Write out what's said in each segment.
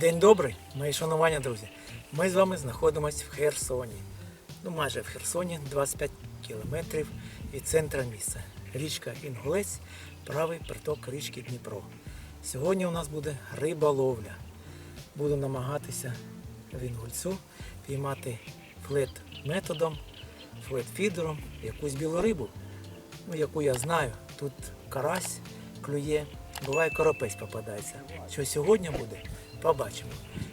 День добрий, мої шанування, друзі. Ми з вами знаходимося в Херсоні. Ну, майже в Херсоні, 25 кілометрів від центра міста. Річка Інгулець, правий приток річки Дніпро. Сьогодні у нас буде риболовля. Буду намагатися в Інгульцю піймати флет методом, флет фідером, якусь білу рибу, ну, яку я знаю. Тут карась клює, буває коропець попадається. Що сьогодні буде, побачимо.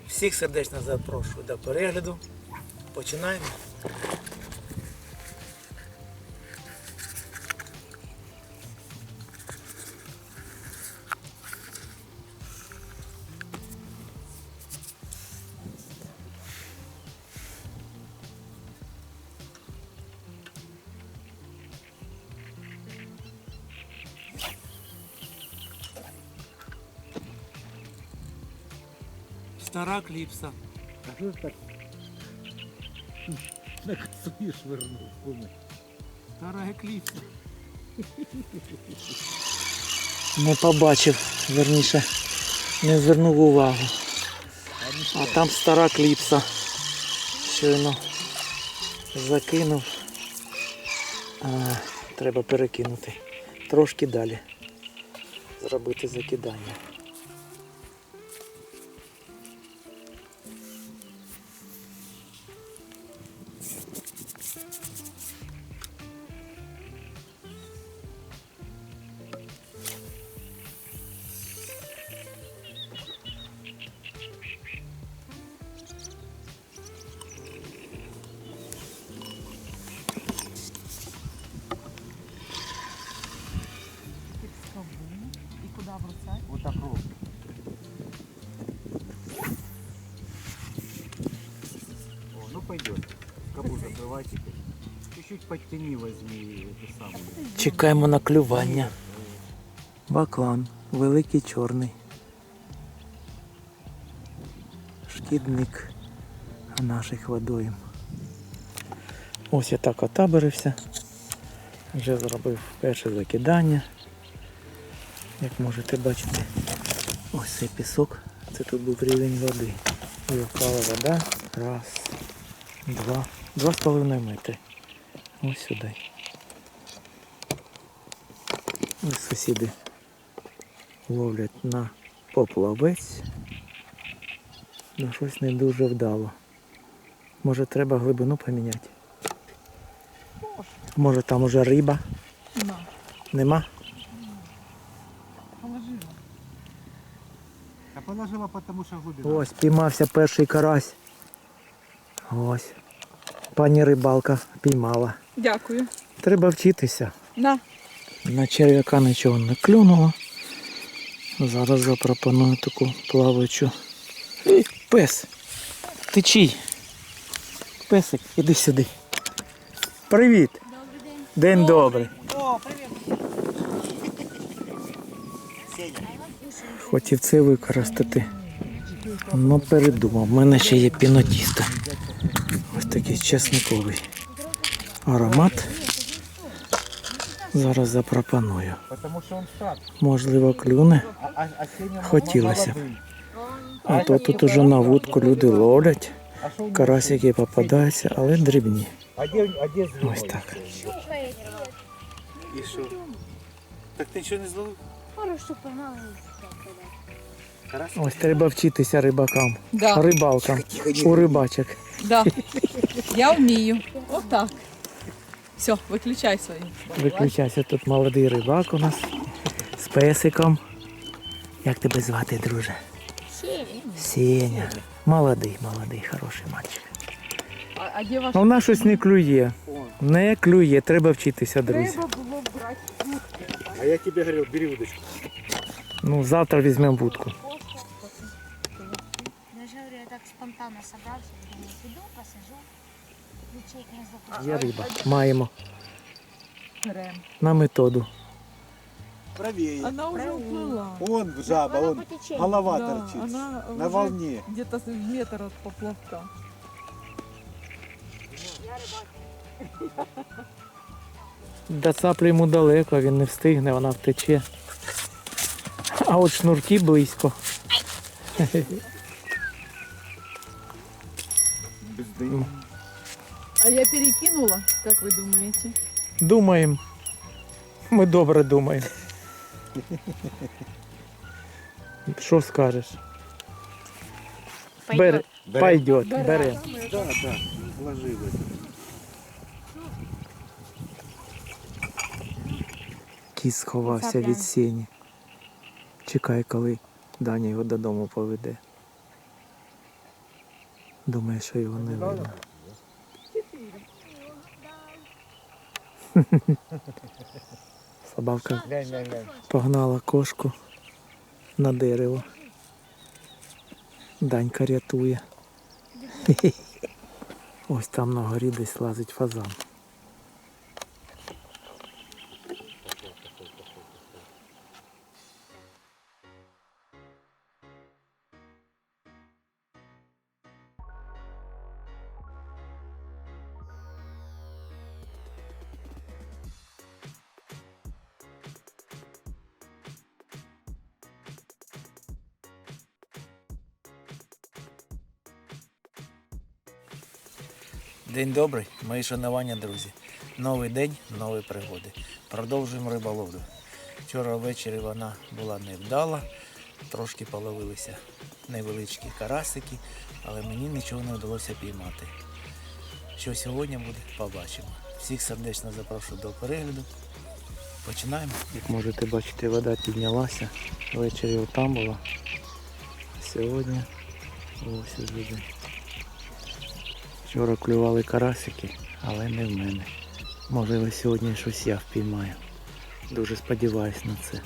Всіх сердечно запрошую до перегляду. Починаємо. Кліпса. А що ж так? На косові швирнув, куми. Стара кліпса. Не побачив, верніше, не звернув увагу. А там стара кліпса. Щойно закинув. А, треба перекинути. Трошки далі. Зробити закидання. Чуть-чуть подтяни возьми. Чекаємо на клювання. Баклан, великий чорний. Шкідник наших водойм. Ось я так отаборився. Вже зробив перше закидання. Як можете бачити, ось цей пісок. Це тут був рівень води. І впала вода. Раз, два, два з половиною метри. Ось сюди. Ось сусіди ловлять на поплавець. Ну щось не дуже вдало. Може треба глибину поміняти? Може там уже риба? На, Нема? положила. А положила, потому что глубина. Ось піймався перший карась. Ось. Пані рибалка піймала. Дякую. Треба вчитися. На. На черв'яка нічого не клюнуло. Зараз запропоную таку плаваючу. Ей, пес! Ти чий? Песик, іди сюди. Привіт! Добрий день. День добрий. О, привет. Хотів це використати. Ну передумав. У мене ще є пінотісто. Ось такий чесниковий аромат. Зараз запропоную. Можливо, клюне. Хотілося б. А то тут уже на вудку люди ловлять. Карасики попадаються, але дрібні. Ось так. И что? Так ты ничего не зловил? Пару штук погнали. Карась? Ось треба вчитися рибакам, Да, рибалкам, у рибачок. да. Я вмію. Отак. Все, виключай свої. Виключайся, тут молодий рибак у нас з песиком. Як тебе звати, друже? Сеня. Молодий, молодий, хороший мальчик. А, а де ваш вона щось не клює. Не клює, треба вчитися, друзі. треба було брати? А я тебе говорил, бери удочку. Ну, завтра візьмемо вудку. Я же говорю, я так спонтанно собрался. Думаю, иду, посажу. Ключей не захочу. Є риба. Маємо Крем. на методу. Правее. Вона вже вплила. Он жаба, Она он по течению. голова Да, торчит. она На уже волне. Где-то с метр от поплавка. До цаплі йому далеко, він не встигне, вона втече. А от шнурки близько. Без. А я перекинула, как вы думаете? Думаємо. Ми добре думаємо. Що скажеш? Бери. Пойдет, бери. Да, да, сложилось. Кіт сховався від сіні. Чекай, коли Даня його додому поведе. Думає, що його не видно. Собака погнала кошку на дерево. Данька рятує. Ось там на горі десь лазить фазан. День добрий, мої шанування, друзі. Новий день, нові пригоди. Продовжуємо риболовлю. Вчора ввечері вона була невдала, трошки половилися невеличкі карасики, але мені нічого не вдалося піймати. Що сьогодні буде, побачимо. Всіх сердечно запрошую до перегляду. Починаємо. Як можете бачити, вода піднялася. Ввечері отам була. Сьогодні ось буде. Вчора клювали карасики, але не в мене. Можливо, сьогодні щось я впіймаю. Дуже сподіваюсь на це.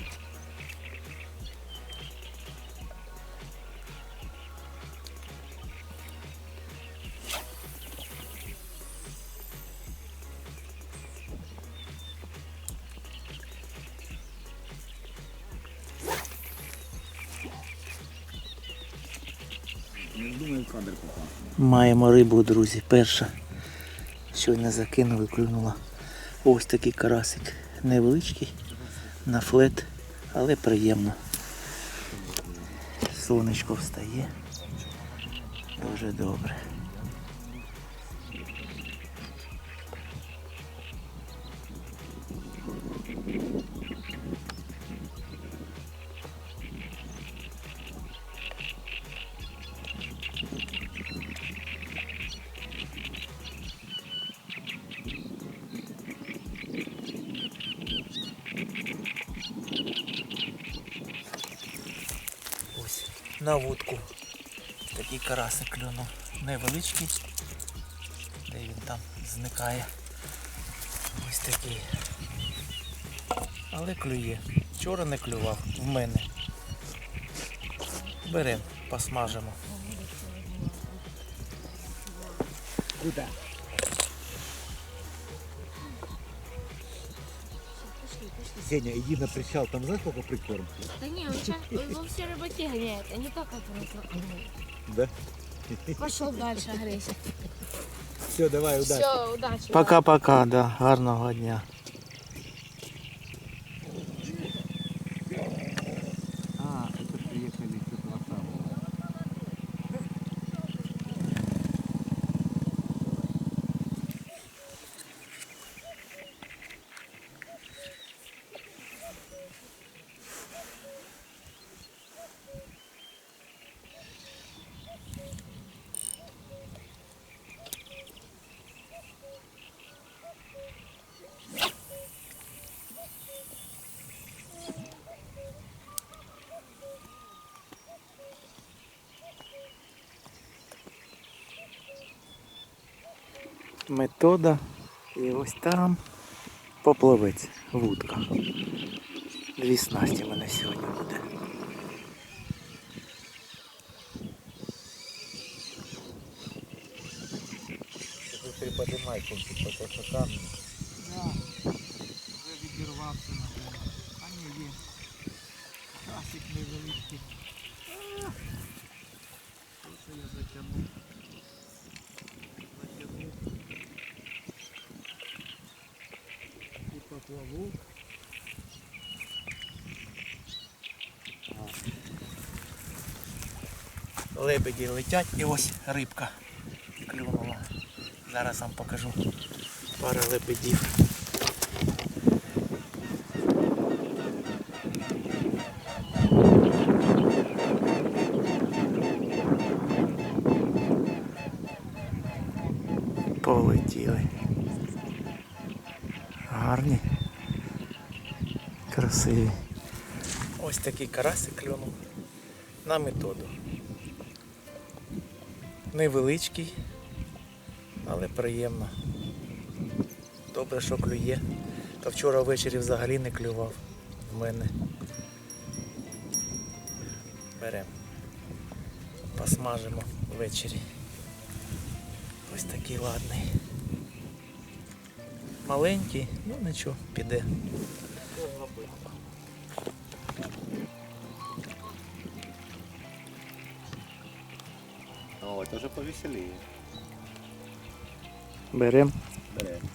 Маємо рибу, друзі. Перша. Щойно закинули, клюнула. Ось такий карасик. Невеличкий, на флет, але приємно. Сонечко встає. Дуже добре. На вудку. Такий карасик клюнув. Невеличкий. Де він там зникає. Ось такий. Але клює. Вчора не клював в мене. Беремо, посмажимо. Куда? Сеня, иди на причал, там знаешь сколько прикорм? Да не, он сейчас, его все рыбаки гоняют, а не только просто. Да? Пошел дальше, агрессия. Все, давай, удачи. Все, удачи. Пока-пока, да. Гарного дня. А, это приехали что-то там. Метода. І ось там поплавець, вудка. Дві снасті в мене сьогодні буде. Ты приподнимай кончик, потому что камни. Вже відірвався на. А ні, є. Красик невеличкий. Що я затягнув? Затягнув. І поплавок. Лебеді летять і ось рибка клюнула. Зараз вам покажу пару лебедів. Полетіли. Гарні. Красиві. Ось такий карасик клюнув на методу. Невеличкий, але приємно. Добре, що клює. Та вчора ввечері взагалі не клював в мене. Беремо. Посмажимо ввечері. Ось такий ладний. Маленький, ну нічого, піде. О, это уже повеселее. Беремо. Берем.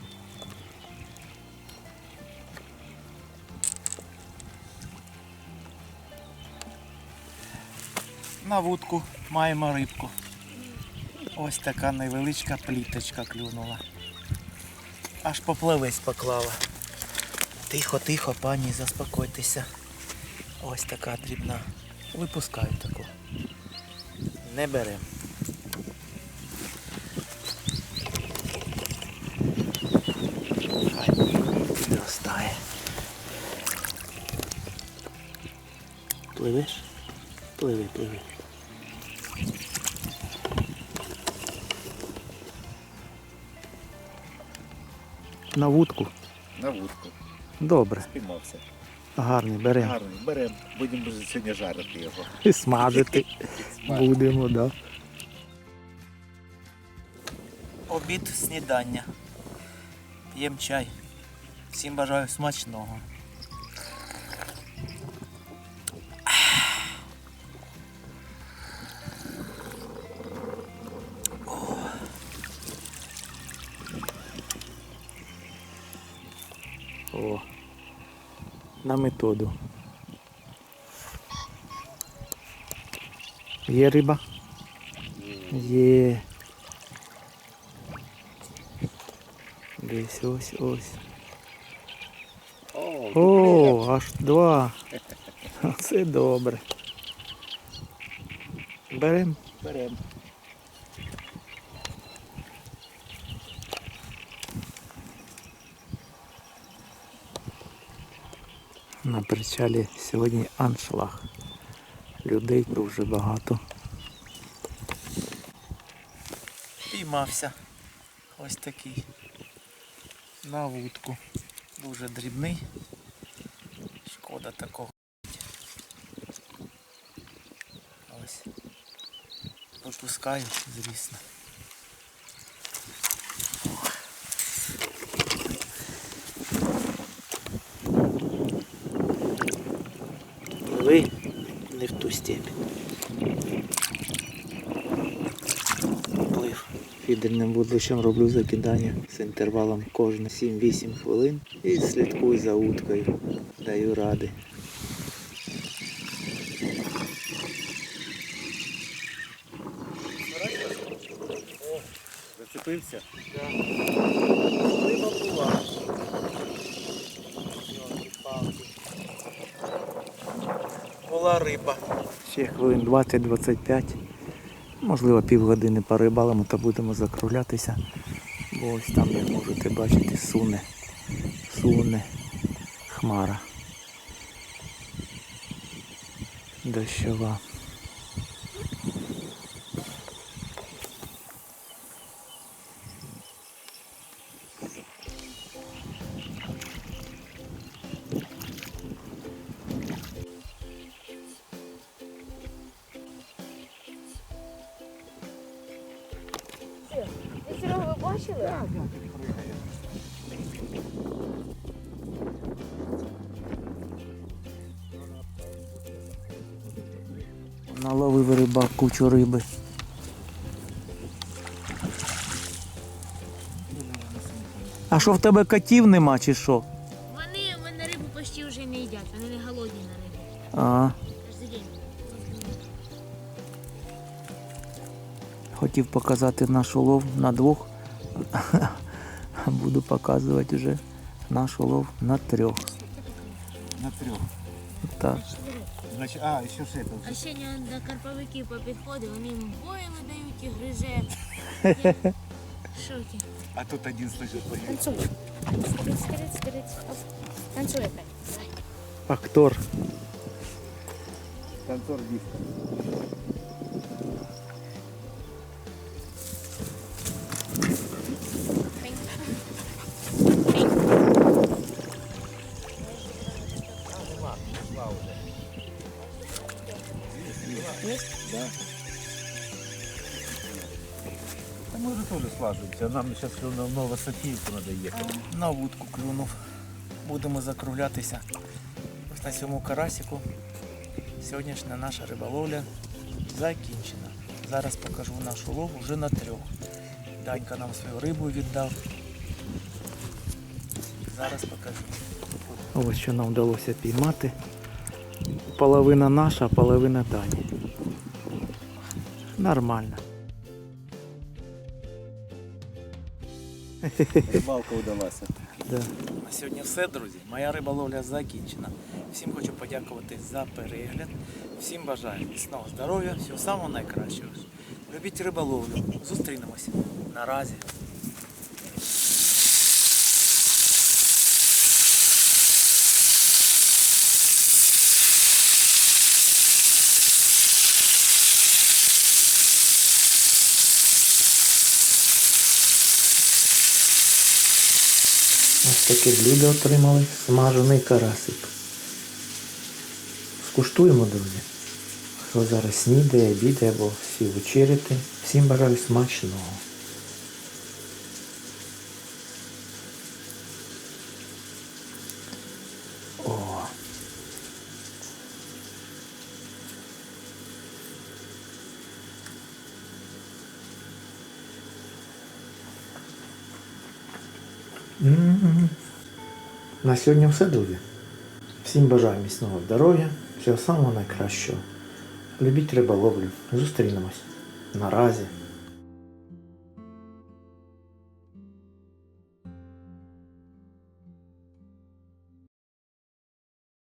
На вудку маємо рибку. Ось така невеличка пліточка клюнула. Аж попливець поклала. Тихо, тихо, пані, заспокойтеся. Ось така дрібна. Випускаю таку. Не беремо. Пливеш? Пливи, пливи. На вудку. На вудку. Добре, Спіймався. гарний, беремо. Гарний. Берем. Будемо сьогодні жарити його. І смажити будемо, да. Обід снідання. П'ємо чай. Всім бажаю смачного. О, на методу. Є риба? Є. Десь ось ось. О, аж два. Це добре. Берем. берем. На причалі сьогодні аншлаг. Людей дуже багато. Піймався. Ось такий. На вудку. Дуже дрібний. Шкода такого. Ось. Випускаю, звісно. Пливи не в ту степь. Плив. Фідерним вудлищем роблю закидання з інтервалом кожні 7-8 хвилин і слідкую за уткою. Даю ради. Зацепився? Риба була. Була риба. Ще хвилин 20-25. Можливо, півгодини порибалимо та будемо закруглятися. Бо ось там, як можете бачити, суне. Суне хмара. Дощова. Наловив рибак кучу риби. А що в тебе котів нема чи що? Вони в мене рибу почти вже не їдять, вони не голодні на рибу. А, Кожен день. хотів показати наш улов на двох. Буду показувати вже наш улов на трьох. На трех. Так. Значит, а, еще ж это. А ще не до карповиків попідходив, вони йому бої видають і гриже. В Шокі. А тут один слышит. Танцуй. Скрыть, скрыть, скрыть. Оп. Танцуй опять. Актор. Танцор диска. Слаживаемся. Нам сейчас на Новософиевку надо ехать. На вудку клюнув. Будемо закруглятися. На цьому карасику. Сьогоднішня наша риболовля закінчена. Зараз покажу наш улов вже на трьох. Данька нам свою рибу віддав. Зараз покажу. Ось що нам вдалося піймати. Половина наша, половина Дані. Нормально. Рыбалка вдалася. Да. На сьогодні все, друзі. Моя риболовля закінчена. Всім хочу подякувати за перегляд. Всім бажаю міцного здоров'я, всього самого найкращого. Любіть риболовлю. Зустрінемось. Наразі. Таке блюдо отримали. Смажений карасик. Скуштуємо, друзі. Хто зараз снідає, обідає або всі вечеряти. Всім бажаю смачного. О. М. На сьогодні все, друзі. Всім бажаю міцного здоров'я, всього самого найкращого. Любіть риболовлю. Зустрінемось. Наразі.